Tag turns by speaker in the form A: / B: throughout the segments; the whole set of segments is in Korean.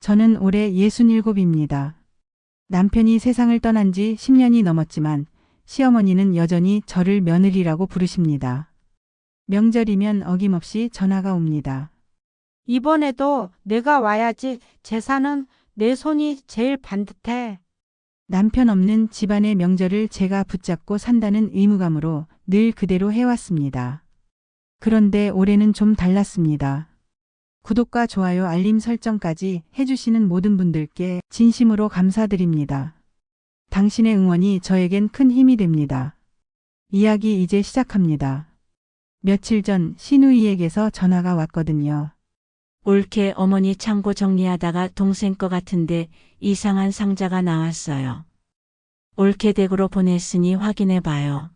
A: 저는 올해 67입니다. 남편이 세상을 떠난 지 10년이 넘었지만 시어머니는 여전히 저를 며느리라고 부르십니다. 명절이면 어김없이 전화가 옵니다.
B: 이번에도 내가 와야지 재산은 내 손이 제일 반듯해.
A: 남편 없는 집안의 명절을 제가 붙잡고 산다는 의무감으로 늘 그대로 해왔습니다. 그런데 올해는 좀 달랐습니다. 구독과 좋아요 알림 설정까지 해주시는 모든 분들께 진심으로 감사드립니다. 당신의 응원이 저에겐 큰 힘이 됩니다. 이야기 이제 시작합니다. 며칠 전 신우이에게서 전화가 왔거든요.
C: 올케 어머니 창고 정리하다가 동생 거 같은데 이상한 상자가 나왔어요. 올케 댁으로 보냈으니 확인해 봐요.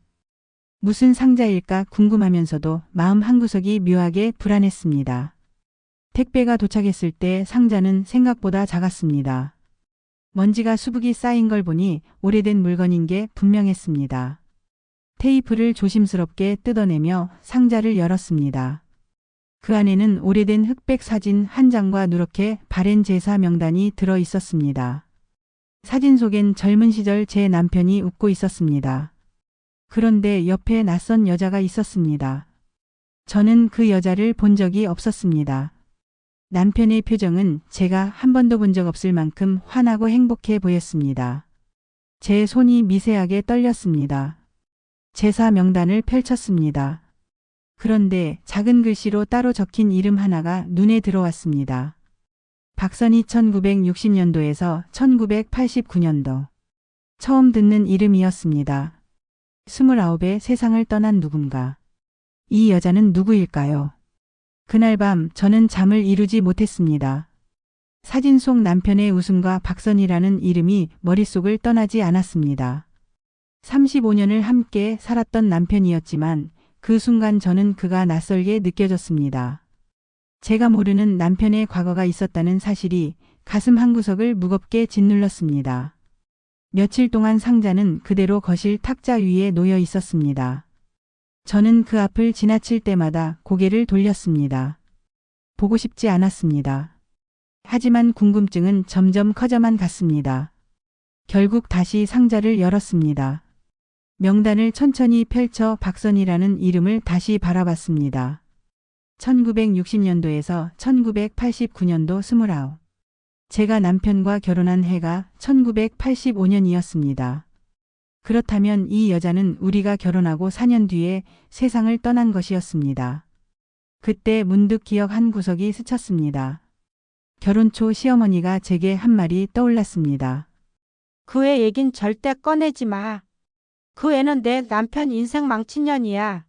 A: 무슨 상자일까 궁금하면서도 마음 한구석이 묘하게 불안했습니다. 택배가 도착했을 때 상자는 생각보다 작았습니다. 먼지가 수북이 쌓인 걸 보니 오래된 물건인 게 분명했습니다. 테이프를 조심스럽게 뜯어내며 상자를 열었습니다. 그 안에는 오래된 흑백 사진 한 장과 누렇게 바렌 제사 명단이 들어 있었습니다. 사진 속엔 젊은 시절 제 남편이 웃고 있었습니다. 그런데 옆에 낯선 여자가 있었습니다. 저는 그 여자를 본 적이 없었습니다. 남편의 표정은 제가 한 번도 본 적 없을 만큼 환하고 행복해 보였습니다. 제 손이 미세하게 떨렸습니다. 제사 명단을 펼쳤습니다. 그런데 작은 글씨로 따로 적힌 이름 하나가 눈에 들어왔습니다. 박선희 1960년도에서 1989년도. 처음 듣는 이름이었습니다. 스물아홉에 세상을 떠난 누군가. 이 여자는 누구일까요? 그날 밤 저는 잠을 이루지 못했습니다. 사진 속 남편의 웃음과 박선이라는 이름이 머릿속을 떠나지 않았습니다. 35년을 함께 살았던 남편이었지만 그 순간 저는 그가 낯설게 느껴졌습니다. 제가 모르는 남편의 과거가 있었다는 사실이 가슴 한구석을 무겁게 짓눌렀습니다. 며칠 동안 상자는 그대로 거실 탁자 위에 놓여 있었습니다. 저는 그 앞을 지나칠 때마다 고개를 돌렸습니다. 보고 싶지 않았습니다. 하지만 궁금증은 점점 커져만 갔습니다. 결국 다시 상자를 열었습니다. 명단을 천천히 펼쳐 박선이라는 이름을 다시 바라봤습니다. 1960년도에서 1989년도 29. 제가 남편과 결혼한 해가 1985년이었습니다. 그렇다면 이 여자는 우리가 결혼하고 4년 뒤에 세상을 떠난 것이었습니다. 그때 문득 기억 한 구석이 스쳤습니다. 결혼 초 시어머니가 제게 한 말이 떠올랐습니다.
B: 그 애 얘긴 절대 꺼내지 마. 그 애는 내 남편 인생 망친 년이야.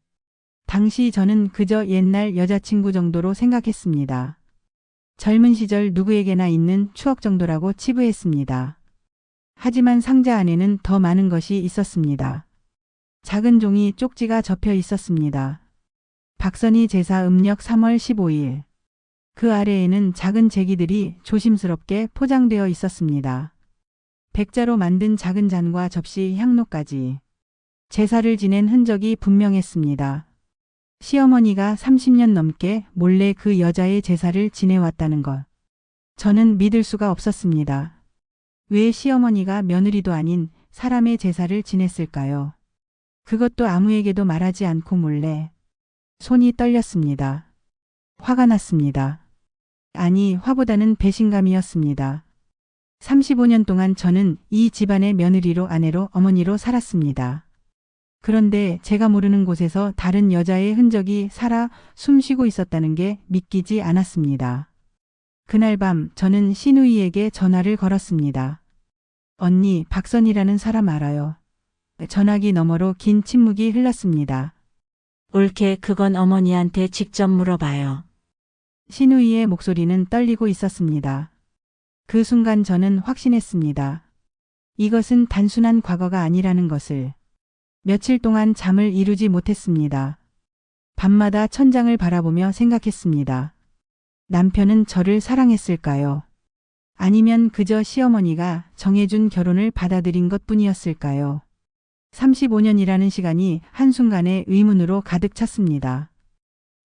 A: 당시 저는 그저 옛날 여자친구 정도로 생각했습니다. 젊은 시절 누구에게나 있는 추억 정도라고 치부했습니다. 하지만 상자 안에는 더 많은 것이 있었습니다. 작은 종이 쪽지가 접혀 있었습니다. 박선희 제사 음력 3월 15일. 그 아래에는 작은 제기들이 조심스럽게 포장되어 있었습니다. 백자로 만든 작은 잔과 접시 향로까지. 제사를 지낸 흔적이 분명했습니다. 시어머니가 30년 넘게 몰래 그 여자의 제사를 지내왔다는 것. 저는 믿을 수가 없었습니다. 왜 시어머니가 며느리도 아닌 사람의 제사를 지냈을까요? 그것도 아무에게도 말하지 않고 몰래. 손이 떨렸습니다. 화가 났습니다. 아니, 화보다는 배신감이었습니다. 35년 동안 저는 이 집안의 며느리로 아내로 어머니로 살았습니다. 그런데 제가 모르는 곳에서 다른 여자의 흔적이 살아 숨쉬고 있었다는 게 믿기지 않았습니다. 그날 밤 저는 신우이에게 전화를 걸었습니다. 언니, 박선이라는 사람 알아요. 전화기 너머로 긴 침묵이 흘렀습니다.
C: 올케 그건 어머니한테 직접 물어봐요.
A: 신우이의 목소리는 떨리고 있었습니다. 그 순간 저는 확신했습니다. 이것은 단순한 과거가 아니라는 것을. 며칠 동안 잠을 이루지 못했습니다. 밤마다 천장을 바라보며 생각했습니다. 남편은 저를 사랑했을까요? 아니면 그저 시어머니가 정해준 결혼을 받아들인 것 뿐이었을까요? 35년이라는 시간이 한순간에 의문으로 가득 찼습니다.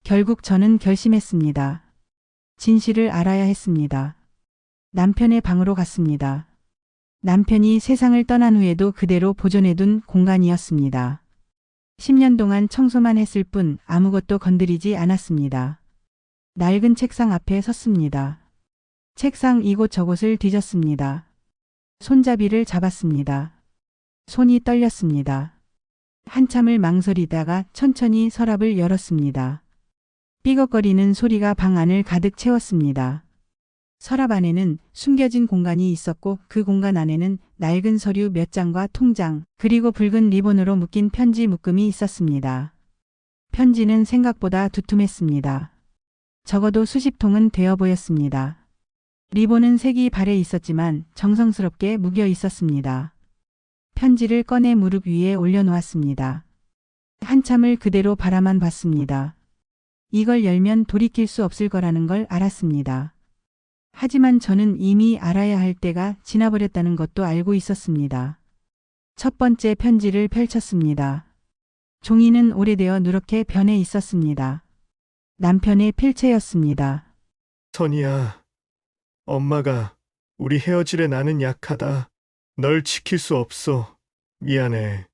A: 결국 저는 결심했습니다. 진실을 알아야 했습니다. 남편의 방으로 갔습니다. 남편이 세상을 떠난 후에도 그대로 보존해둔 공간이었습니다. 10년 동안 청소만 했을 뿐 아무것도 건드리지 않았습니다. 낡은 책상 앞에 섰습니다. 책상 이곳저곳을 뒤졌습니다. 손잡이를 잡았습니다. 손이 떨렸습니다. 한참을 망설이다가 천천히 서랍을 열었습니다. 삐걱거리는 소리가 방 안을 가득 채웠습니다. 서랍 안에는 숨겨진 공간이 있었고 그 공간 안에는 낡은 서류 몇 장과 통장, 그리고 붉은 리본으로 묶인 편지 묶음이 있었습니다. 편지는 생각보다 두툼했습니다. 적어도 수십 통은 되어 보였습니다. 리본은 색이 발에 있었지만 정성스럽게 무겨 있었습니다. 편지를 꺼내 무릎 위에 올려놓았습니다. 한참을 그대로 바라만 봤습니다. 이걸 열면 돌이킬 수 없을 거라는 걸 알았습니다. 하지만 저는 이미 알아야 할 때가 지나버렸다는 것도 알고 있었습니다. 첫 번째 편지를 펼쳤습니다. 종이는 오래되어 누렇게 변해 있었습니다. 남편의 필체였습니다.
D: 선이야, 엄마가 우리 헤어질에 나는 약하다. 널 지킬 수 없어. 미안해.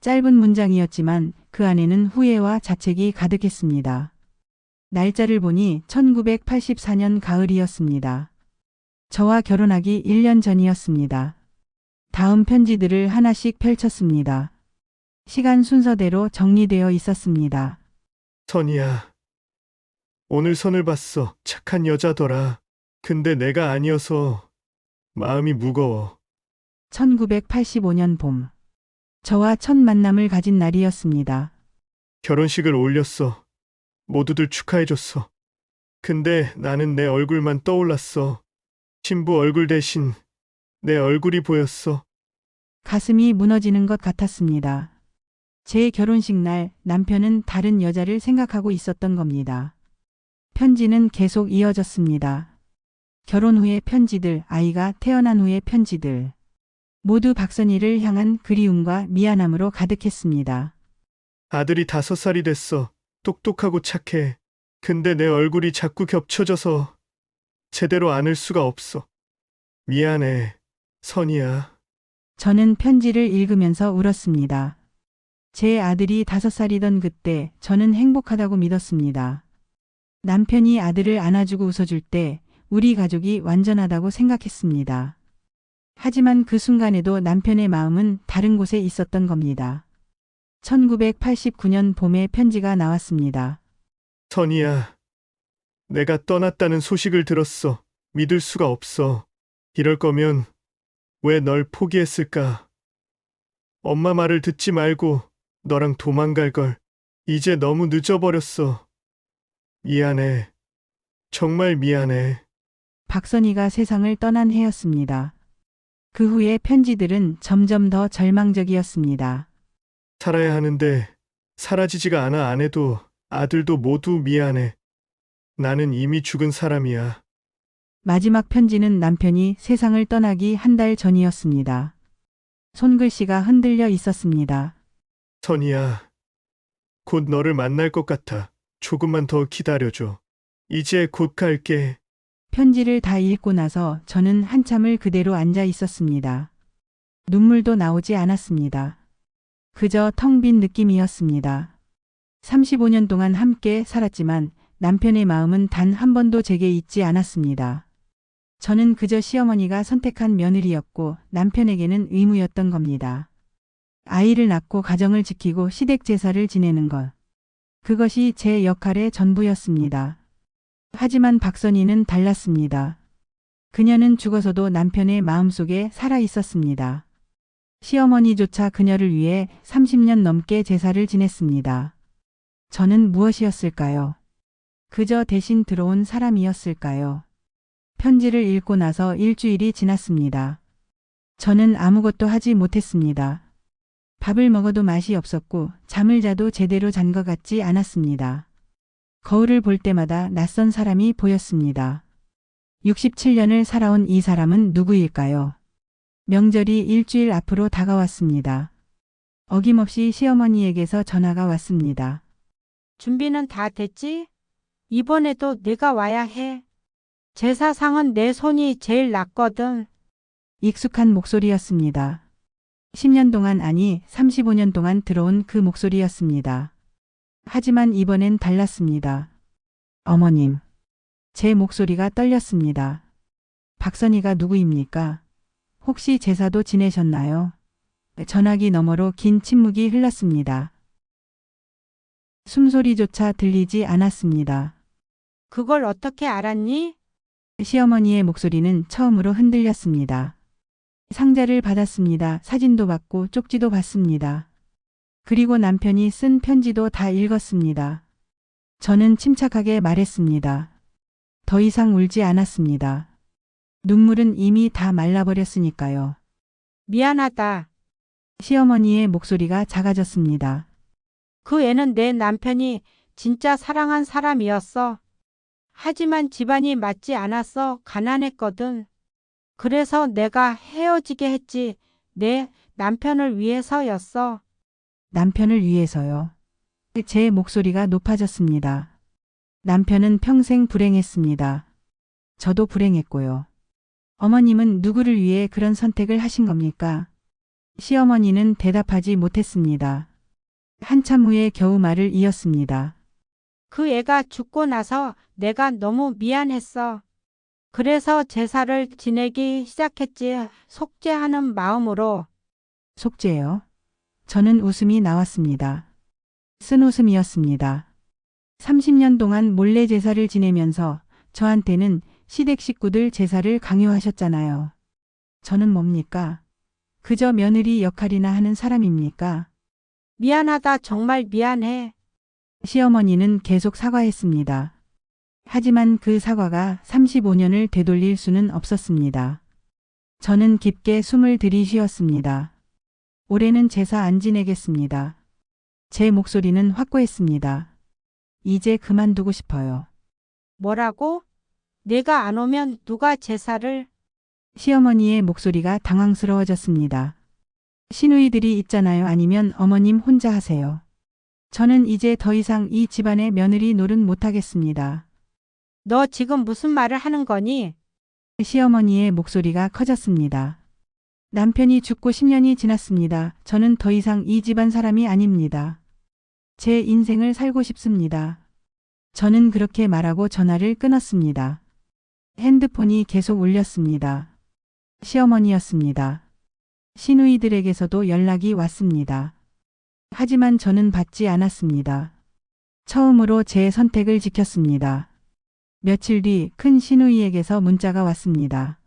A: 짧은 문장이었지만 그 안에는 후회와 자책이 가득했습니다. 날짜를 보니 1984년 가을이었습니다. 저와 결혼하기 1년 전이었습니다. 다음 편지들을 하나씩 펼쳤습니다. 시간 순서대로 정리되어 있었습니다.
D: 선이야, 오늘 선을 봤어. 착한 여자더라. 근데 내가 아니어서 마음이 무거워.
A: 1985년 봄. 저와 첫 만남을 가진 날이었습니다.
D: 결혼식을 올렸어. 모두들 축하해줬어. 근데 나는 내 얼굴만 떠올랐어. 신부 얼굴 대신 내 얼굴이 보였어.
A: 가슴이 무너지는 것 같았습니다. 제 결혼식 날 남편은 다른 여자를 생각하고 있었던 겁니다. 편지는 계속 이어졌습니다. 결혼 후의 편지들, 아이가 태어난 후의 편지들. 모두 박선희를 향한 그리움과 미안함으로 가득했습니다.
D: 아들이 다섯 살이 됐어. 똑똑하고 착해. 근데 내 얼굴이 자꾸 겹쳐져서 제대로 안을 수가 없어. 미안해, 선이야.
A: 저는 편지를 읽으면서 울었습니다. 제 아들이 다섯 살이던 그때 저는 행복하다고 믿었습니다. 남편이 아들을 안아주고 웃어줄 때 우리 가족이 완전하다고 생각했습니다. 하지만 그 순간에도 남편의 마음은 다른 곳에 있었던 겁니다. 1989년 봄에 편지가 나왔습니다.
D: 선이야. 내가 떠났다는 소식을 들었어. 믿을 수가 없어. 이럴 거면 왜 널 포기했을까? 엄마 말을 듣지 말고 너랑 도망갈 걸. 이제 너무 늦어버렸어. 미안해. 정말 미안해.
A: 박선희가 세상을 떠난 해였습니다. 그 후에 편지들은 점점 더 절망적이었습니다.
D: 살아야 하는데 사라지지가 않아 아내도 아들도 모두 미안해. 나는 이미 죽은 사람이야.
A: 마지막 편지는 남편이 세상을 떠나기 한 달 전이었습니다. 손글씨가 흔들려 있었습니다.
D: 선이야. 곧 너를 만날 것 같아. 조금만 더 기다려줘. 이제 곧 갈게.
A: 편지를 다 읽고 나서 저는 한참을 그대로 앉아 있었습니다. 눈물도 나오지 않았습니다. 그저 텅 빈 느낌이었습니다. 35년 동안 함께 살았지만 남편의 마음은 단 한 번도 제게 잊지 않았습니다. 저는 그저 시어머니가 선택한 며느리였고 남편에게는 의무였던 겁니다. 아이를 낳고 가정을 지키고 시댁 제사를 지내는 것. 그것이 제 역할의 전부였습니다. 하지만 박선희는 달랐습니다. 그녀는 죽어서도 남편의 마음속에 살아 있었습니다. 시어머니조차 그녀를 위해 30년 넘게 제사를 지냈습니다. 저는 무엇이었을까요? 그저 대신 들어온 사람이었을까요? 편지를 읽고 나서 일주일이 지났습니다. 저는 아무것도 하지 못했습니다. 밥을 먹어도 맛이 없었고 잠을 자도 제대로 잔 것 같지 않았습니다. 거울을 볼 때마다 낯선 사람이 보였습니다. 67년을 살아온 이 사람은 누구일까요? 명절이 일주일 앞으로 다가왔습니다. 어김없이 시어머니에게서 전화가 왔습니다.
B: 준비는 다 됐지? 이번에도 내가 와야 해. 제사상은 내 손이 제일 낫거든.
A: 익숙한 목소리였습니다. 10년 동안 아니 35년 동안 들어온 그 목소리였습니다. 하지만 이번엔 달랐습니다. 어머님. 제 목소리가 떨렸습니다. 박선희가 누구입니까? 혹시 제사도 지내셨나요? 전화기 너머로 긴 침묵이 흘렀습니다. 숨소리조차 들리지 않았습니다.
B: 그걸 어떻게 알았니?
A: 시어머니의 목소리는 처음으로 흔들렸습니다. 상자를 받았습니다. 사진도 받고 쪽지도 받습니다. 그리고 남편이 쓴 편지도 다 읽었습니다. 저는 침착하게 말했습니다. 더 이상 울지 않았습니다. 눈물은 이미 다 말라버렸으니까요.
B: 미안하다.
A: 시어머니의 목소리가 작아졌습니다.
B: 그 애는 내 남편이 진짜 사랑한 사람이었어. 하지만 집안이 맞지 않았어. 가난했거든. 그래서 내가 헤어지게 했지. 내 남편을 위해서였어.
A: 남편을 위해서요. 제 목소리가 높아졌습니다. 남편은 평생 불행했습니다. 저도 불행했고요. 어머님은 누구를 위해 그런 선택을 하신 겁니까? 시어머니는 대답하지 못했습니다. 한참 후에 겨우 말을 이었습니다.
B: 그 애가 죽고 나서 내가 너무 미안했어. 그래서 제사를 지내기 시작했지. 속죄하는 마음으로.
A: 속죄요. 저는 웃음이 나왔습니다. 쓴 웃음이었습니다. 30년 동안 몰래 제사를 지내면서 저한테는 시댁 식구들 제사를 강요하셨잖아요. 저는 뭡니까? 그저 며느리 역할이나 하는 사람입니까?
B: 미안하다. 정말 미안해.
A: 시어머니는 계속 사과했습니다. 하지만 그 사과가 35년을 되돌릴 수는 없었습니다. 저는 깊게 숨을 들이쉬었습니다. 올해는 제사 안 지내겠습니다. 제 목소리는 확고했습니다. 이제 그만두고 싶어요.
B: 뭐라고? 내가 안 오면 누가 제사를?
A: 시어머니의 목소리가 당황스러워졌습니다. 시누이들이 있잖아요. 아니면 어머님 혼자 하세요. 저는 이제 더 이상 이 집안의 며느리 노릇 못하겠습니다.
B: 너 지금 무슨 말을 하는 거니?
A: 시어머니의 목소리가 커졌습니다. 남편이 죽고 10년이 지났습니다. 저는 더 이상 이 집안 사람이 아닙니다. 제 인생을 살고 싶습니다. 저는 그렇게 말하고 전화를 끊었습니다. 핸드폰이 계속 울렸습니다. 시어머니였습니다. 시누이들에게서도 연락이 왔습니다. 하지만 저는 받지 않았습니다. 처음으로 제 선택을 지켰습니다. 며칠 뒤 큰 시누이에게서 문자가 왔습니다.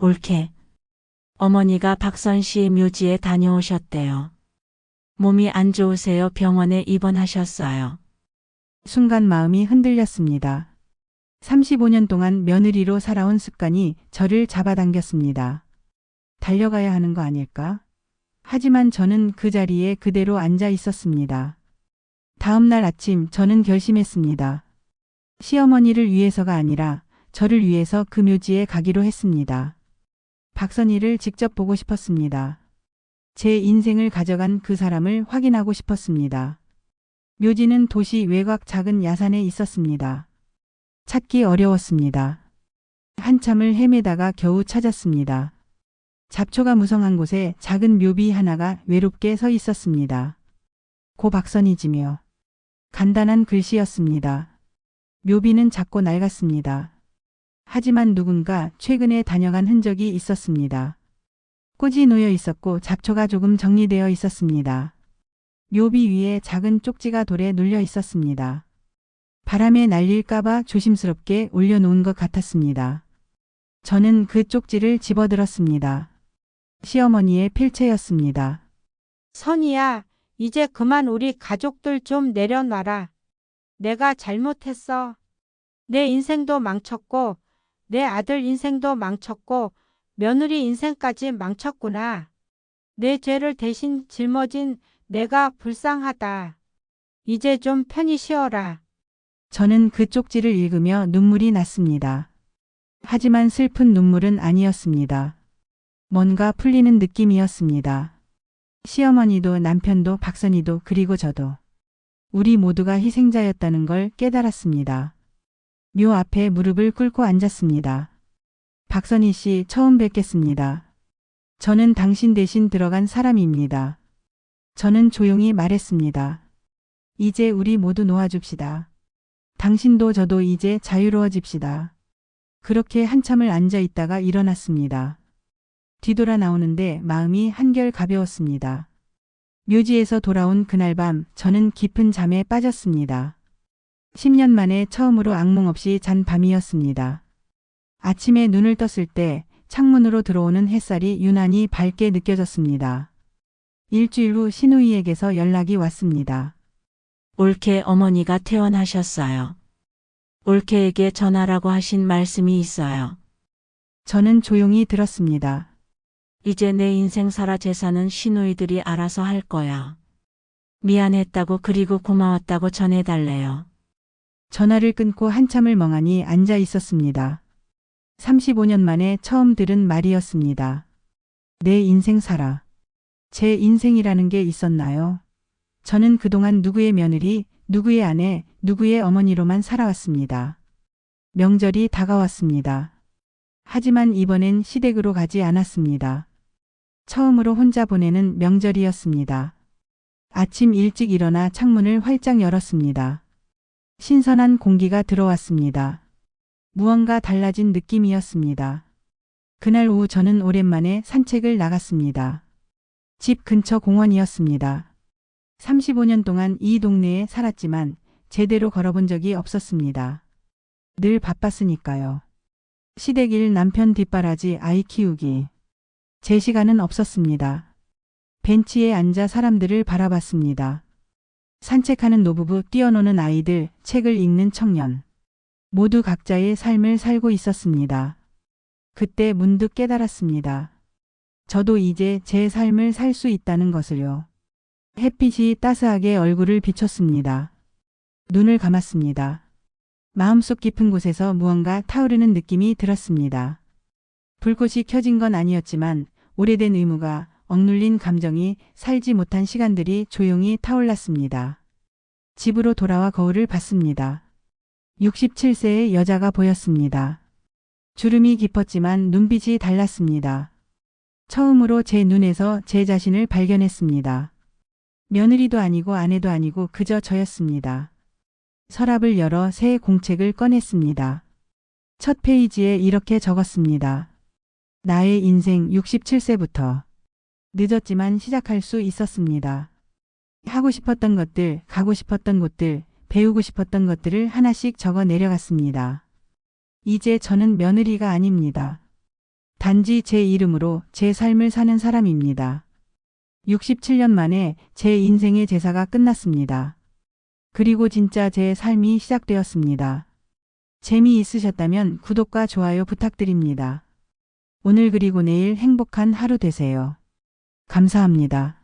C: 옳게. 어머니가 박선 씨 묘지에 다녀오셨대요. 몸이 안 좋으세요. 병원에 입원하셨어요.
A: 순간 마음이 흔들렸습니다. 35년 동안 며느리로 살아온 습관이 저를 잡아당겼습니다. 달려가야 하는 거 아닐까? 하지만 저는 그 자리에 그대로 앉아 있었습니다. 다음 날 아침 저는 결심했습니다. 시어머니를 위해서가 아니라 저를 위해서 그 묘지에 가기로 했습니다. 박선희를 직접 보고 싶었습니다. 제 인생을 가져간 그 사람을 확인하고 싶었습니다. 묘지는 도시 외곽 작은 야산에 있었습니다. 찾기 어려웠습니다. 한참을 헤매다가 겨우 찾았습니다. 잡초가 무성한 곳에 작은 묘비 하나가 외롭게 서 있었습니다. 고 박선이지며 간단한 글씨였습니다. 묘비는 작고 낡았습니다. 하지만 누군가 최근에 다녀간 흔적이 있었습니다. 꽃이 놓여 있었고 잡초가 조금 정리되어 있었습니다. 묘비 위에 작은 쪽지가 돌에 눌려 있었습니다. 바람에 날릴까봐 조심스럽게 올려놓은 것 같았습니다. 저는 그 쪽지를 집어들었습니다. 시어머니의 필체였습니다.
B: 선이야, 이제 그만 우리 가족들 좀 내려놔라. 내가 잘못했어. 내 인생도 망쳤고, 내 아들 인생도 망쳤고, 며느리 인생까지 망쳤구나. 내 죄를 대신 짊어진 내가 불쌍하다. 이제 좀 편히 쉬어라.
A: 저는 그 쪽지를 읽으며 눈물이 났습니다. 하지만 슬픈 눈물은 아니었습니다. 뭔가 풀리는 느낌이었습니다. 시어머니도 남편도 박선희도 그리고 저도 우리 모두가 희생자였다는 걸 깨달았습니다. 묘 앞에 무릎을 꿇고 앉았습니다. 박선희 씨 처음 뵙겠습니다. 저는 당신 대신 들어간 사람입니다. 저는 조용히 말했습니다. 이제 우리 모두 놓아줍시다. 당신도 저도 이제 자유로워집시다. 그렇게 한참을 앉아 있다가 일어났습니다. 뒤돌아 나오는데 마음이 한결 가벼웠습니다. 묘지에서 돌아온 그날 밤 저는 깊은 잠에 빠졌습니다. 10년 만에 처음으로 악몽 없이 잔 밤이었습니다. 아침에 눈을 떴을 때 창문으로 들어오는 햇살이 유난히 밝게 느껴졌습니다. 일주일 후 신우이에게서 연락이 왔습니다.
C: 올케 어머니가 퇴원하셨어요. 올케에게 전하라고 하신 말씀이 있어요.
A: 저는 조용히 들었습니다.
C: 이제 내 인생 살아 재산은 시누이들이 알아서 할 거야. 미안했다고 그리고 고마웠다고 전해달래요.
A: 전화를 끊고 한참을 멍하니 앉아 있었습니다. 35년 만에 처음 들은 말이었습니다. 내 인생 살아. 제 인생이라는 게 있었나요? 저는 그동안 누구의 며느리, 누구의 아내, 누구의 어머니로만 살아왔습니다. 명절이 다가왔습니다. 하지만 이번엔 시댁으로 가지 않았습니다. 처음으로 혼자 보내는 명절이었습니다. 아침 일찍 일어나 창문을 활짝 열었습니다. 신선한 공기가 들어왔습니다. 무언가 달라진 느낌이었습니다. 그날 오후 저는 오랜만에 산책을 나갔습니다. 집 근처 공원이었습니다. 35년 동안 이 동네에 살았지만 제대로 걸어본 적이 없었습니다. 늘 바빴으니까요. 시댁일 남편 뒷바라지 아이 키우기. 제 시간은 없었습니다. 벤치에 앉아 사람들을 바라봤습니다. 산책하는 노부부, 뛰어노는 아이들, 책을 읽는 청년. 모두 각자의 삶을 살고 있었습니다. 그때 문득 깨달았습니다. 저도 이제 제 삶을 살 수 있다는 것을요. 햇빛이 따스하게 얼굴을 비췄습니다. 눈을 감았습니다. 마음속 깊은 곳에서 무언가 타오르는 느낌이 들었습니다. 불꽃이 켜진 건 아니었지만 오래된 의무가 억눌린 감정이 살지 못한 시간들이 조용히 타올랐습니다. 집으로 돌아와 거울을 봤습니다. 67세의 여자가 보였습니다. 주름이 깊었지만 눈빛이 달랐습니다. 처음으로 제 눈에서 제 자신을 발견했습니다. 며느리도 아니고 아내도 아니고 그저 저였습니다. 서랍을 열어 새 공책을 꺼냈습니다. 첫 페이지에 이렇게 적었습니다. 나의 인생 67세부터 늦었지만 시작할 수 있었습니다. 하고 싶었던 것들, 가고 싶었던 곳들, 배우고 싶었던 것들을 하나씩 적어 내려갔습니다. 이제 저는 며느리가 아닙니다. 단지 제 이름으로 제 삶을 사는 사람입니다. 67년 만에 제 인생의 제사가 끝났습니다. 그리고 진짜 제 삶이 시작되었습니다. 재미있으셨다면 구독과 좋아요 부탁드립니다. 오늘 그리고 내일 행복한 하루 되세요. 감사합니다.